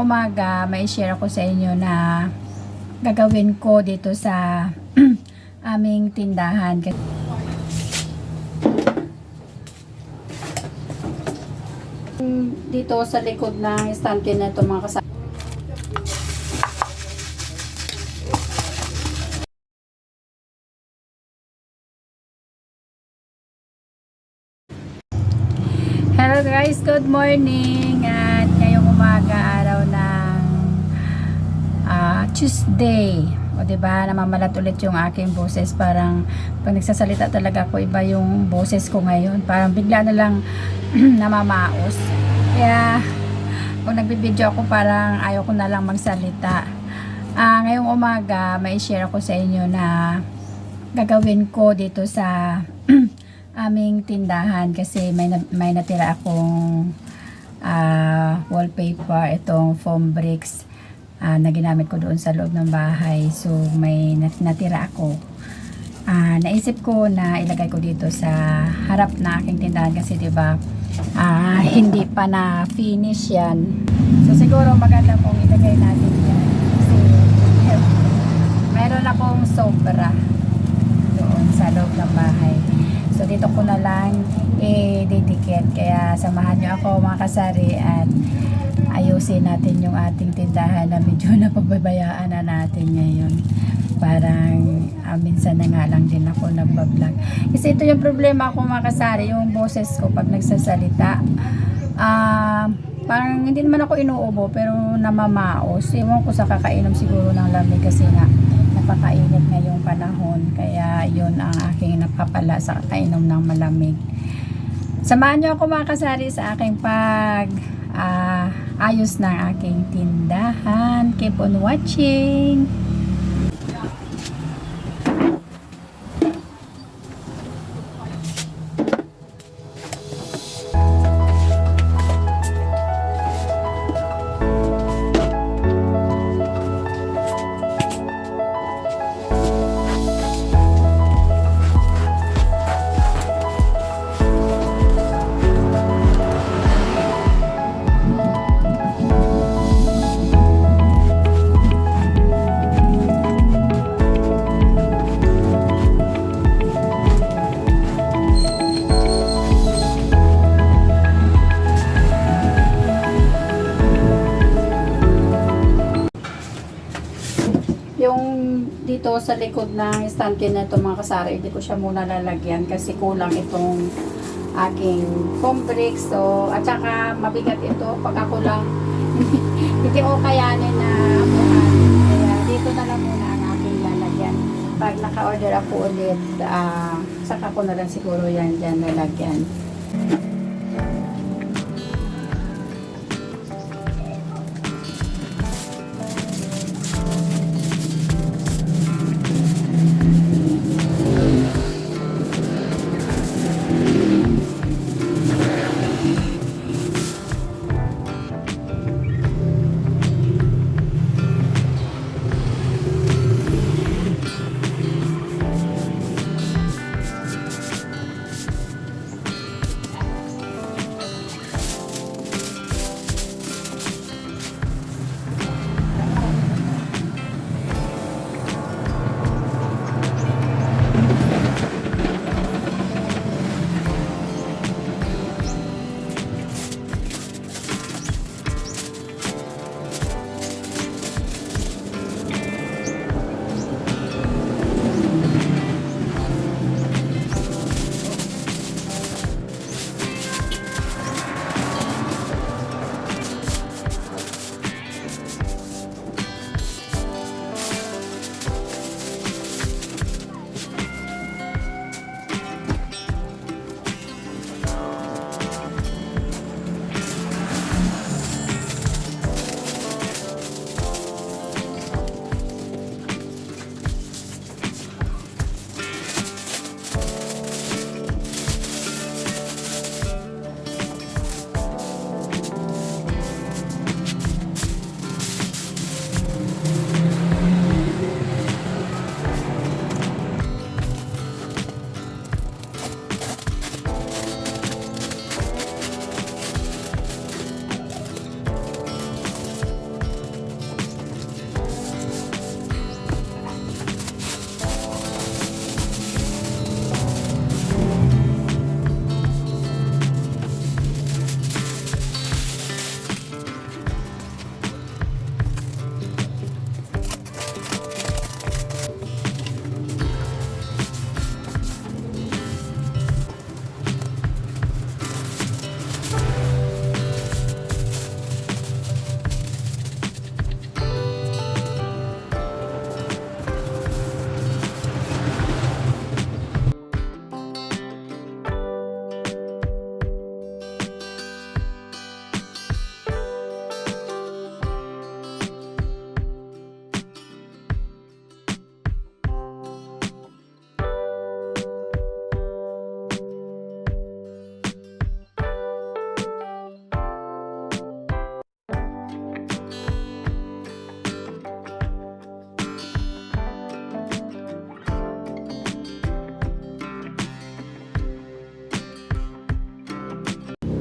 umaga, may share ako sa inyo na gagawin ko dito sa aming tindahan. Dito sa likod ng stand na ito mga kasama. Hello guys, good morning at ngayong umaga Tuesday. O 'di ba, namamalat ulit yung aking boses parang pag nagsasalita talaga ako iba yung boses ko ngayon. Parang bigla na lang namamaos. Kaya kung nagbibideo ako parang ayaw ko na lang magsalita. Ah, ngayong umaga may share ako sa inyo na gagawin ko dito sa aming tindahan kasi may, na- may natira akong ah, wallpaper, itong foam bricks ah, na ginamit ko doon sa loob ng bahay. So may nat- natira ako. Ah, naisip ko na ilagay ko dito sa harap na aking tindahan kasi 'di ba ah, hindi pa na finish 'yan. So siguro maganda kung ilagay natin 'yan kasi meron akong sobra doon sa loob ng bahay. So dito ko na lang i-dedicate. Kaya samahan niyo ako mga kasari at ayusin natin yung ating tindahan na medyo napababayaan na natin ngayon. Parang ah, minsan na nga lang din ako nagbablog. Kasi ito yung problema ko mga kasari, yung boses ko pag nagsasalita. Ah, parang hindi naman ako inuubo pero namamaos. Ewan ko sa kakainom siguro ng lamig kasi nga napakainit ngayong panahon. Kaya yun ang aking napapala sa kakainom ng malamig. Samahan niyo ako mga kasari sa aking pag ah, ayos ng aking tindahan. Keep on watching! Sa likod ng stand na ito mga kasari, hindi ko siya muna lalagyan kasi kulang itong aking foam bricks. So, at saka mabigat ito pag ako lang hindi ko kayanin na amuhan. Kaya dito na lang muna ang aking lalagyan. Pag naka-order ako ulit, ah, saka ko na lang siguro yan dyan lalagyan.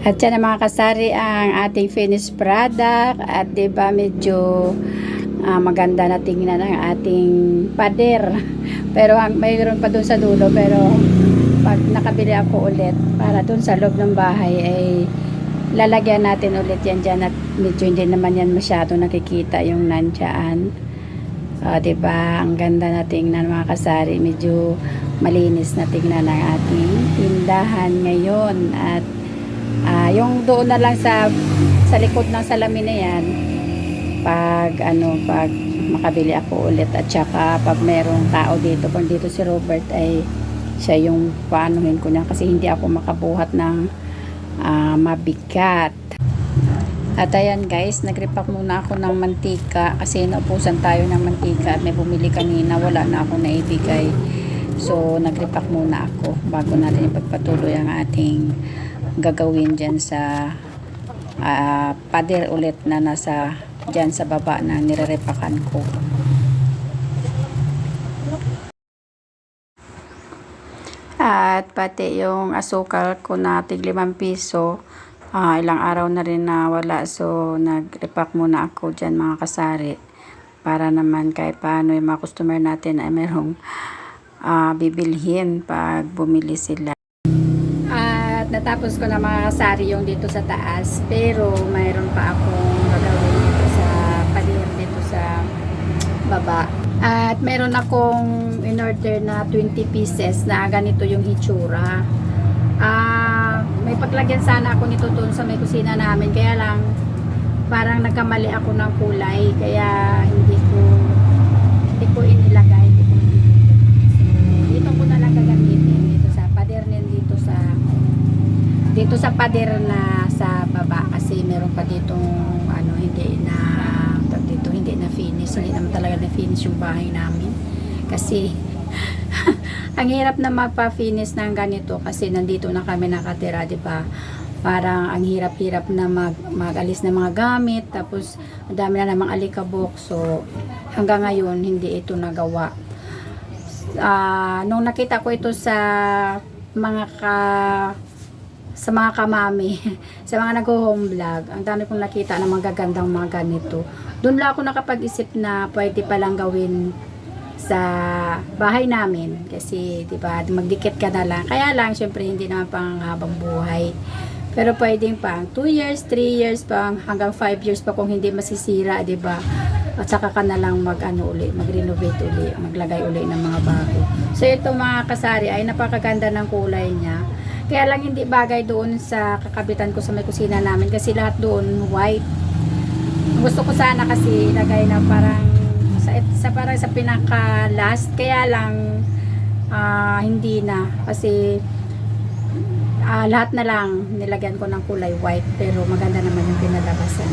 At yan mga kasari ang ating finished product at 'di ba medyo ah, maganda na tingnan ang ating pader. Pero ang mayroon pa doon sa dulo pero pag nakabili ako ulit para doon sa loob ng bahay ay lalagyan natin ulit yan dyan at medyo hindi naman yan masyado nakikita yung nandyan. Ah, 'di ba? Ang ganda na tingnan mga kasari, medyo malinis na tingnan ang ating tindahan ngayon at Ah, yung doon na lang sa sa likod ng salamin na yan pag ano pag makabili ako ulit at saka pag merong tao dito pag dito si Robert ay siya yung paanuhin ko niya kasi hindi ako makabuhat ng ah, mabigat. At ayan guys nagripak muna ako ng mantika kasi naupusan tayo ng mantika may bumili kanina wala na ako naibigay. So nagripak muna ako bago natin ipagpatuloy ang ating gagawin dyan sa ah, pader ulit na nasa dyan sa baba na nirerepakan ko. At pati yung asukal ko na tig 5 piso, ah, ilang araw na rin na wala. So, nag-repack muna ako dyan mga kasari. Para naman kahit paano yung mga customer natin ay merong ah, bibilhin pag bumili sila. At natapos ko na mga kasari yung dito sa taas. Pero mayroon pa akong gagawin dito sa palir dito sa baba. At meron akong in-order na 20 pieces na ganito yung hitsura. Ah, may paglagyan sana ako nito doon sa may kusina namin. Kaya lang parang nagkamali ako ng kulay. Kaya hindi ko hindi ko inilagay. Hindi ko So, dito ko na lang gagamitin dito sa pader din dito sa dito sa pader na sa baba kasi meron pa ditong ano hindi na dito hindi na finish. Hindi naman talaga na finish yung bahay namin. Kasi ang hirap na magpa-finish ng ganito kasi nandito na kami nakatira di ba? Parang ang hirap-hirap na mag, mag-alis ng mga gamit tapos ang dami na namang alikabok. So hanggang ngayon hindi ito nagawa. Ah, nung nakita ko ito sa mga ka sa mga kamami, sa mga nag-home vlog, ang dami kong nakita ng mga gagandang mga ganito. Doon lang ako nakapag-isip na pwede palang gawin sa bahay namin kasi 'di ba magdikit ka na lang. Kaya lang syempre hindi naman pang habang buhay. Pero pwedeng pang 2 years 3 years pang hanggang 5 years pa kung hindi masisira 'di ba? At saka ka na lang mag ano uli mag-renovate uli maglagay uli ng mga bago. So ito mga kasari ay napakaganda ng kulay niya kaya lang hindi bagay doon sa kakabitan ko sa may kusina namin kasi lahat doon white. Gusto ko sana kasi ilagay na parang sa, sa parang sa pinaka last kaya lang ah, hindi na. Kasi ah, lahat na lang nilagyan ko ng kulay white pero maganda naman yung pinalabasan.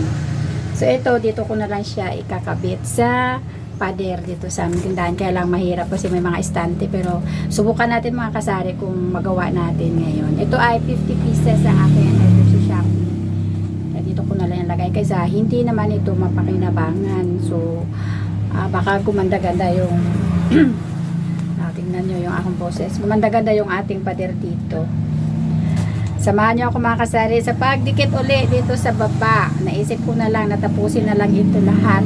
So ito dito ko na lang siya ikakabit sa pader dito sa aming tindahan. Kaya lang mahirap kasi may mga estante. Pero subukan natin mga kasari kung magawa natin ngayon. Ito ay 50 pieces ang aking order sa Shopee kaya dito ko na lang ilagay kaysa hindi naman ito mapakinabangan. So ah, baka gumanda-ganda yung ah, tingnan nyo yung akong boses. Gumanda-ganda yung ating pader dito. Samahan niyo ako mga kasari sa pagdikit uli dito sa baba. Naisip ko na lang, natapusin na lang ito lahat.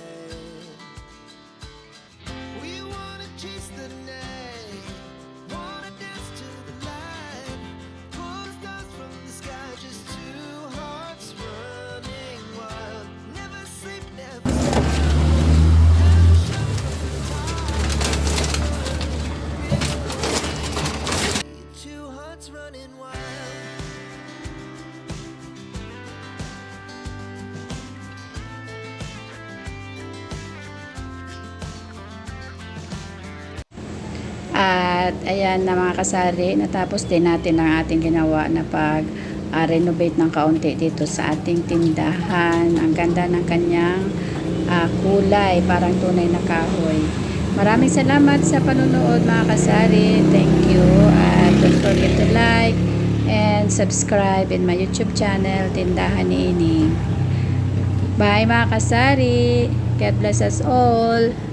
At ayan na mga kasari, natapos din natin ang ating ginawa na pag ah, renovate ng kaunti dito sa ating tindahan. Ang ganda ng kanyang ah, kulay, parang tunay na kahoy. Maraming salamat sa panunood mga kasari. Thank you. At don't forget to like and subscribe in my YouTube channel, Tindahan ni Ining. Bye mga kasari. God bless us all.